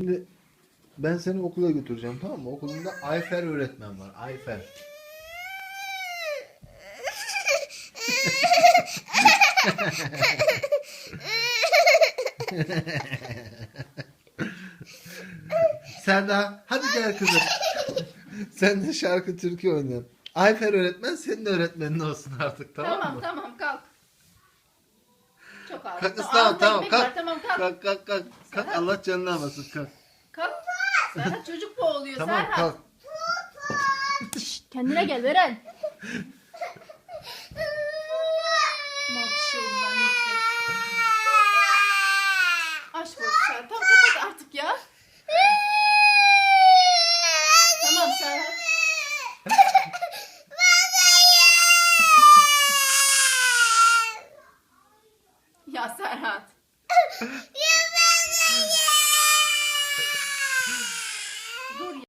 Şimdi ben seni okula götüreceğim tamam mı? Okulunda Ayfer öğretmen var. Ayfer. Serda hadi gel kızım. Sen de şarkı türkü oyna. Ayfer öğretmen senin öğretmenin olsun artık tamam, Tamam mı? tamam kalk. Çok ağır. Kalk Tamam, tamam tamam ekmek var, kalk. Tamam kalk. Kalk kalk kalk. Serhat. Allah canını almasın kalk. Kalk. Serhat çocuk boğuluyor Tamam Serhat. kalk. Şşt, kendine gel Beren. Maşallah neyse. Aşk olsun Serhat. Tamam kapat artık ya. tamam Serhat. ya Serhat. Dur ya.